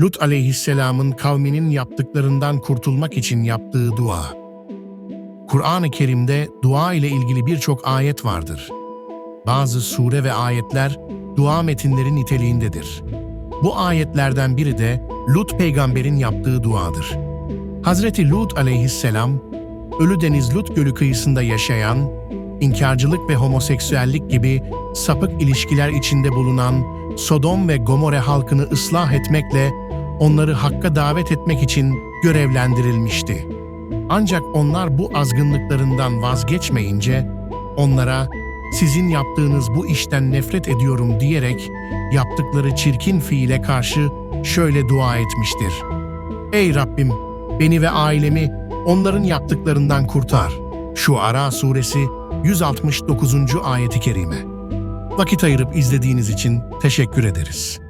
Lut aleyhisselamın kavminin yaptıklarından kurtulmak için yaptığı dua. Kur'an-ı Kerim'de dua ile ilgili birçok ayet vardır. Bazı sure ve ayetler dua metinleri niteliğindedir. Bu ayetlerden biri de Lut peygamberin yaptığı duadır. Hazreti Lut aleyhisselam, Ölüdeniz Lut Gölü kıyısında yaşayan, inkarcılık ve homoseksüellik gibi sapık ilişkiler içinde bulunan Sodom ve Gomorre halkını ıslah etmekle onları hakka davet etmek için görevlendirilmişti. Ancak onlar bu azgınlıklarından vazgeçmeyince onlara sizin yaptığınız bu işten nefret ediyorum diyerek yaptıkları çirkin fiile karşı şöyle dua etmiştir. Ey Rabbim beni ve ailemi onların yaptıklarından kurtar. Şu Ara suresi 169. ayeti kerime. Vakit ayırıp izlediğiniz için teşekkür ederiz.